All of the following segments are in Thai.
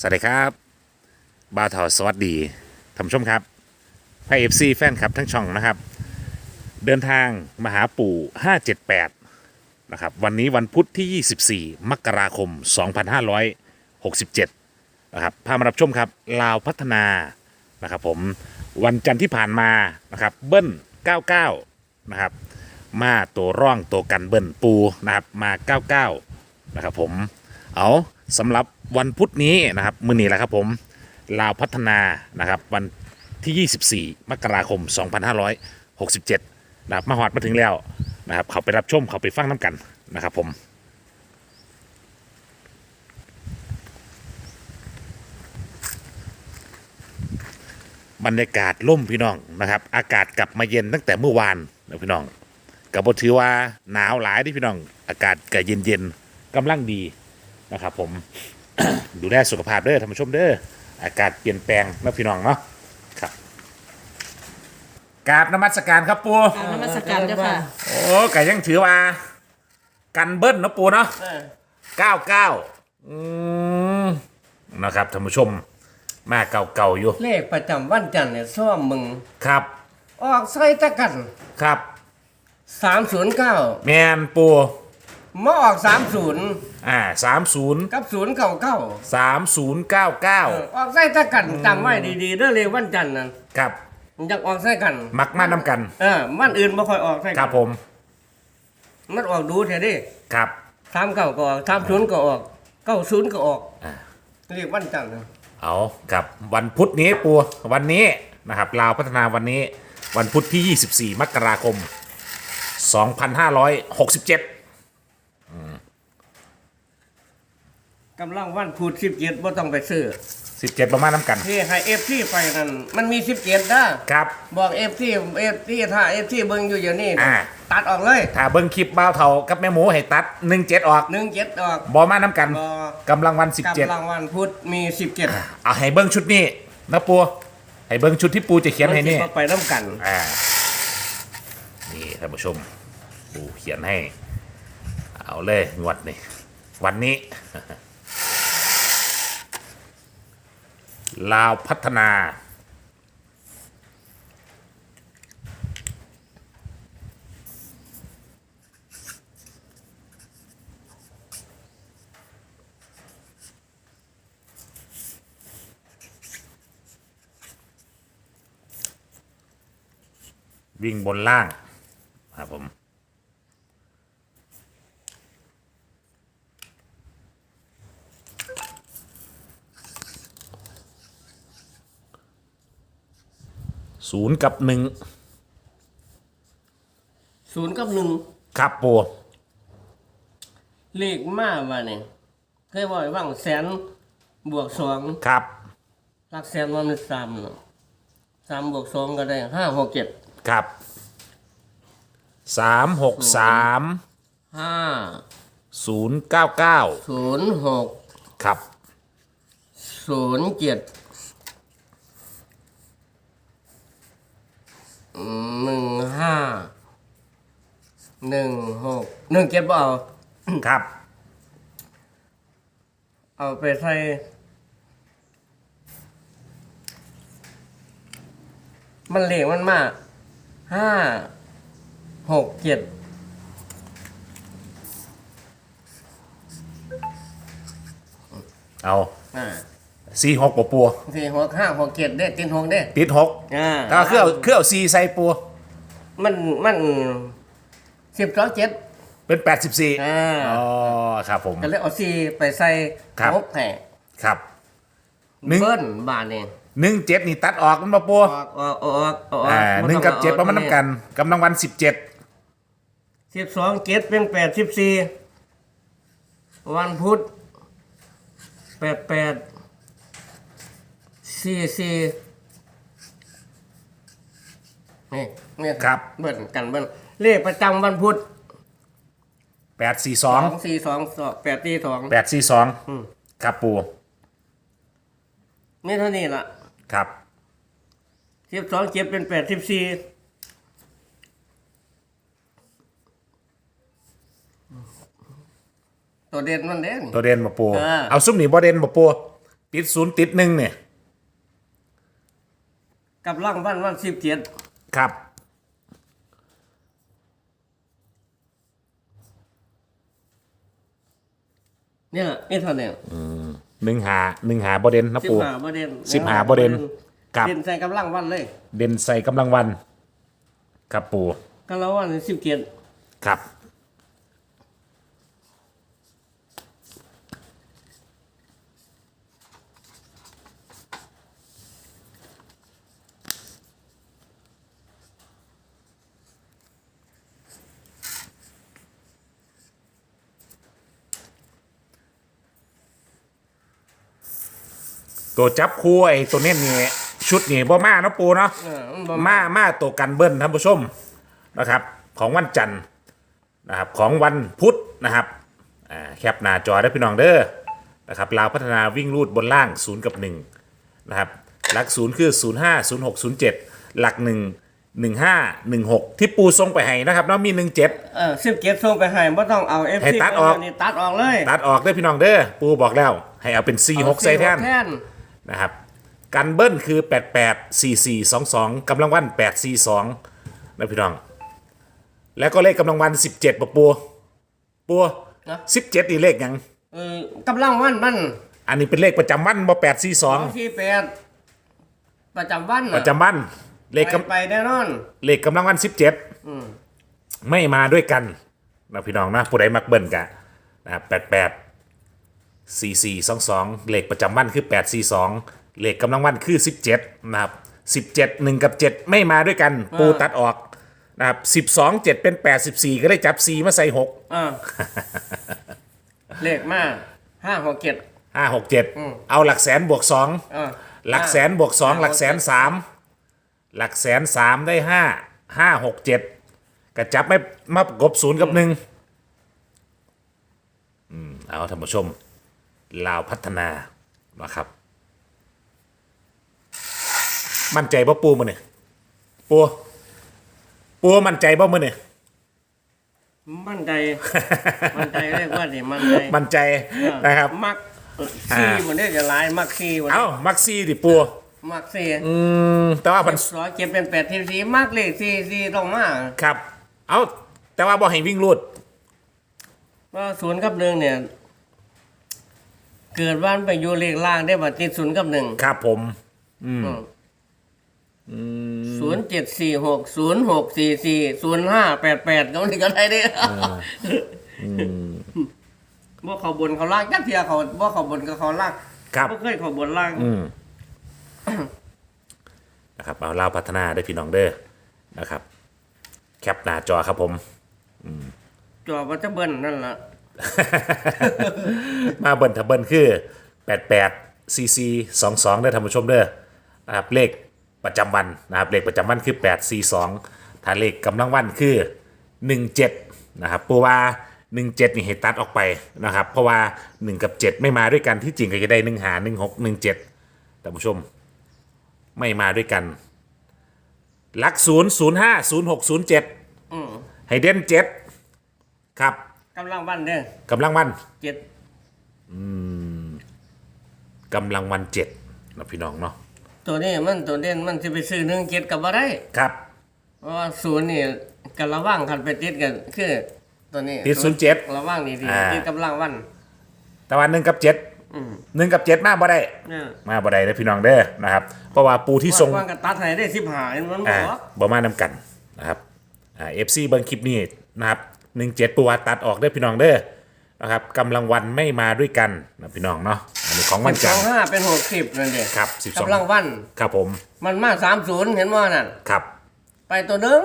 สวัสดีครับบาวเถาสวัสดีท่านผู้ชมครับไพเอฟซีแฟนคลับทั้งช่องนะครับ เดินทางมาหาปู่ 578 นะครับ วันนี้วันพุธที่ 24 มกราคม 2567 นะครับ พามารับชมครับ ลาวพัฒนา นะครับผม วันจันทร์ที่ผ่านมา นะครับ เบิ้ล 99 นะครับ มาตัวร่องตัวกันเบิ้ลปูนะครับ มา 99 นะครับผม เอาสำหรับ วันพุธนี้นะครับมือนี้แหละครับผมลาวพัฒนานะครับวันที่ 24 มกราคม 2567 นะครับมาหอดมาถึงแล้วนะครับเขาไปรับชมเขาไปฟังน้ำกันนะครับผมบรรยากาศล่มพี่น้องนะครับ อากาศกลับมาเย็นตั้งแต่เมื่อวานนะพี่น้องกับบถือว่าหนาวหลายที่พี่น้อง อากาศก็เย็นเย็นๆกำลังดีนะครับผม ดูแลสุขภาพเด้อท่านผู้ชมเด้ออากาศเปลี่ยนแปลงนะพี่น้องเนาะครับกราบนมัสการครับปูกรารนมัสการเจ้าค่ะ โอ้ก็ยังถือว่า กันเบิ้ลเนาะปูเนาะเออเก้าเก้าอืมนะครับท่านผู้ชมมาเก่าๆอยู่ เลขประจำวันจันทร์เนี่ยซ่อมมึงครับ ออกใส่ตะกันครับ309แมนปูมาออก30 อ่าสามศูนย์กับ099สามศูนย์เก้าเก้าเออออกใส่ตะกันจำไว้ดีๆเด้อเลขวันจันทร์นั่นครับมันอยากออกใส่กัน มักมาน้ำกัน เออมันอื่นบ่ค่อยออกใส่คกัรับผม มันออกดูแท้ดิครับ39ก็ออก30ก็ออก90ก็ออกอ่าเลขวันจันทร์น่ะเอากับวันพุธนี้ปูวันนี้นะครับลาวพัฒนาวันนี้ วันพุธที่ 24 มกราคม 2567 กำลังวันพุธ17บ่ต้องไปซื้อ17ประมาณน้ำกัน ที่ให้ FT ไปนั่นมันมี17นะครับ บอก FT FT ถ้า FT เบิ่งอยู่เดี๋ยวนี้อ่า ตัดออกเลยถ้าเบิ้งคลิปบ้าวเทากับแม่หมูให้ตัด17ออก17ออกบอมาน้ำกันบ่กำลังวันกับ17รางวัลพุธมีสิบเจ็ดเอาให้เบิ้งชุดนี้นะปูให้เบิ้งชุดที่ปูจะเขียนให้นี่ ไปน้ำกัน อ่า นี่ท่านผู้ชม ปูเขียนให้ เอาเลยงวดนี่วันนี้ ลาวพัฒนา วิ่งบนล่าง ครับผม ศูนย์กับหนึ่งศูนย์กับหนึ่งครับปูเลขมาว่าเนี่ยเคยบอกไว้ว่างแสนบวกสองครับหลักแสนวันสามเนาะสามบวกสองก็ได้ห้าหกเจ็ดครับสามหกสามห้าศูนย์เก้าเก้าศูนย์หกครับศูนย์เจ็ด หนึ่งห้าหนึ่งหกหนึ่งเจ็ดบ่เอาครับ เอาไปใส่มันเหลวมันมากห้าหกเจ็ดเอา อ่า สี่หกปะปูสี่หกห้าหกเจ็ดเด้ตินหกเด้ติดหกอ่าก็เครื่องเครื่องสี่ใส่ปูมันมันสิบสองเจ็ดเป็นแปดสิบสี่อ่าอ๋อครับผม ก็เลยเอาสี่ไปใส่ครับ หกแห่ครับ หนึ่ง เบิ้ลบาทนี่หนึ่งเจ็ดนี่ตัดออกมันปะปูออกออกออกออกอ่าหนึ่งกับเจ็ดประมาณน้ำกันกำลังวันสิบเจ็ดสิบสองเจ็ดเป็นแปดสิบสี่วันพุธแปดแปด สี่สี่นี่นี่ครับ เบิ้ลกันเบิ้ลเลขประจำวันพุธแปดสี่สองสี่สองสองแปดสี่สองแปดสี่สองอืมครับปูนี่เท่านี้ละครับสิบสองเจ็ดเป็นแปดสิบสี่ตัวเด่นมันเด่นตัวเด่นมาปูเออเอาซุ้มหนีบ่เด่นมาปูติดศูนย์ติดหนึ่งเนี่ย กับล่างวันวันสิบเจ็ดครับ เนี่ยนี่เท่านี้หนึ่งหาหนึ่งหาบอเด่นนะสิบปู ห้าประเด็นสิบห้าประเด็นครับ เด่นใส่กับล่างวันเลยเด่นใส่กำลังวัน ครับปูกำลังวันสิบเจ็ดครับ ตัวจับคู่ไอ้ตัวเนี้ยนี่ชุดนี่บ่มาเนาะปูเนาะเออมันบ่มามาตัวกันเบิ้ลท่านผู้ชมนะครับ ของวันจันทร์นะครับของวันพุธนะครับอ่าแคปหน้าจอได้พี่น้องเด้อนะครับลาวพัฒนาวิ่งรูดบนล่าง 0 กับ 1 นะครับ หลัก 0 คือ 05 06 07 หลัก 1 15 16 ที่ปูทรงไปให้นะครับเนาะมี 17 เออสิบเจ็ดส่งไปให้ไม่ต้องเอาเอฟให้ซีตัดออก นี่ตัดออกเลยตัดออกได้อพี่น้องเด้อปูบอกแล้ว ให้เอาเป็น 4 6ใส่แทนแทน นะครับกันเบิ้ลคือ 88 44 22กำลังวัน 842 นะพี่น้อง แล้วก็เลขกำลังวัน 17ปะปัวปัวนะ 17นี่เลขหยัง เออกำลังวันมันอันนี้เป็นเลขประจำวันบ่สอง842 ที่แปดประจำวันประจำวัน เลขไปกำ ไปแน่นอน เลขกำลังวัน17ไม่มาด้วยกันนะพี่น้องนะผู้ใดมักเบิ้ลกะนะครับ88 4422 เลขประจำวันคือ 842 เลขกำลังวันคือ 17 นะครับ 17 1 กับ 7 ไม่มาด้วยกัน ปูตัดออกนะครับ12 7 เป็น84ก็ได้จับ 4 มาใส่ 6 อ่าเลขมาห้าหกเจ็ด 5 6 7 เอาหลักแสนบวก 2 อ่าหลักแสนบวก 2 หลักแสน3หลักแสน 3 ได้ 5 5 6 7กระจับไม่มากบศูนย์กับหนึ่งอืม เอาท่านผู้ชม ลาวพัฒนานะครับ มั่นใจบ่ปูมาเนี่ยปูปูมั่นใจบ่มาเนี่ยมั่นใจ มั่นใจเรียกว่าดิมั่นใจมั่นใจนะครับ มักซีมันได้จะหลายมักซีมันเอ้ามักซี่ดิปูมักซีอืมแต่ว่าพันร้อยเจ็ดเป็นแปดทีสีมักเลขซีซีต้องมาครับ เอาแต่ว่าบ่ให้วิ่งรูดว่าศูนย์กับหนึ่งเนี่ย เกิดว่านไปอยู่เลขล่างได้บัตรติดศูนย์กับหนึ่งครับผมศูนย์เจ็ดสี่หกศูนย์หกสี่สี่ศูนย์ห้าแปดแปดก็มันก็ได้เด้บ่เขาบนเขาล่างยักเทียเขาบ่เขาบนก็เขาล่างครับบ่เคยเขาบนล่าง อืมนะครับเอาลาวพัฒนาได้พี่น้องเด้อนะครับ แคปหน้าจอครับผม จอมันจะเบิ้ลนั่นล่ะ มาเบิ้ลถ้าเบิ้ลคือ 88 cc 22ได้อท่านผู้ชมเด้อนะครับเลขประจำวันนะครับเลขประจำวันคือ 842ถ้าเลขกำลังวันคือ 17นะครับปูว่า 17 นี่ให้ตัดออกไปนะครับ เพราะว่า 1 กับ 7 ไม่มาด้วยกันที่จริงก็จะได้1หา1 6 1 7ท่านผู้ชมไม่มาด้วยกันหลัก 0 0 5 0 6 0 7 อืมให้เด่น 7 ครับ กำลังวันเด้อกำลังวัน เจ็ดกำลังวันเจ็ดนะพี่น้องเนาะตัวนี้มันตัวเด่นมันจะไปซื้อหนึ่งเจ็ดกับบ่ได้ครับเพราะว่าศูนย์นี่กันระว่างคันไปติดกันคือตัวนี้ติดศูนย์เจ็ด ระว่างนี่ดีอ่า ติดกำลังวัน แต่ว่าหนึ่งกับเจ็ดอืมหนึ่งกับเจ็ดมาบ่ได้ เนี่ยมาบ่ได้เลยพี่น้องเด้อนะครับ เพราะว่าปูที่ทรง ว่างกันตัดให้ได้สิบหามันบอ่าอกบ่มานำกันนะครับอ่าเอฟซีเบิ้งคลิปนี้นะครับ หนึ่งเจ็ดปูว่าตัดออกเด้อพี่น้องเด้อนะครับกำลังวันไม่มาด้วยกันนะพี่น้องเนาะอันนี้ของวันสจัอนงทร์ห้าเป็นหกสิบนั่นเด็ครับสิบสองกำลังวัน ครับผมมันมาสามศูนย์เห็นว่านั่น ครับ ไปตัวหนึง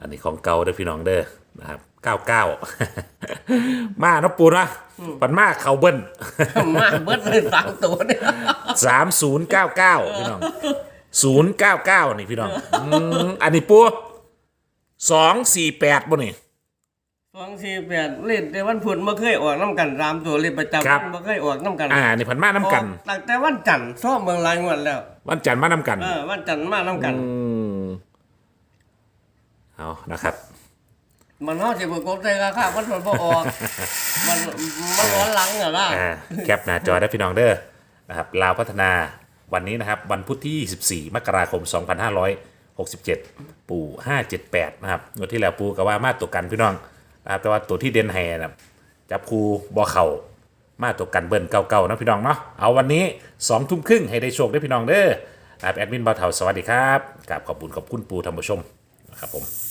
อันนี้ของเก่าเด้อพี่น้องเด้อนะครับเก้าเก้า มาเนาะปูนะปันมาเขาเบิ้ล มาเบิดเลยสามตัวเนี่ยสามศูนย์เก้าเก้าพี่น้องศูนย์เก้าเก้านี่พี่น้องอืมอันนี้ปู สองสี่แปดบ่นี่ สองสี่แปดเล่นแต่วันพุธเมื่อเคยออกน้ำกันสามตัวเล่นประจำครับเมื่อเคยออกน้ำกันอ่านี่พันมาน้ำกัน ออตั้งแต่วันจันทร์ซ่อมเมืองลายงวดแล้ว วันจันทร์มาน้ำกัน เออวันจันทร์มาน้ำกัน อืมเอานะครับ มันเขาสิบกบใจราคามันมันบ่ออก มันมันร้อนหลังอะนะอ่าแคปหน้าจอได้พี่น้องเด้อนะครับลาวพัฒนาวันนี้นะครับ วันพุธที่ 24 มกราคม 67 ปู่ 578 นะครับงวดที่แล้วปู่ก็ว่ามาตัวกันพี่น้องนะครับแต่ว่าตัวที่เด่นแฮนะจับคูบอเข่ามาตัวกันเบิ้ลเก่าๆนะพี่น้องเนาะเอาวันนี้2ทุ่มครึ่งให้ได้โชคได้พี่น้องเด้อแอดมินบ่าวเถาสวัสดีครับกราบขอบคุณขอบคุณปู่ท่านผู้ชมนะครับผม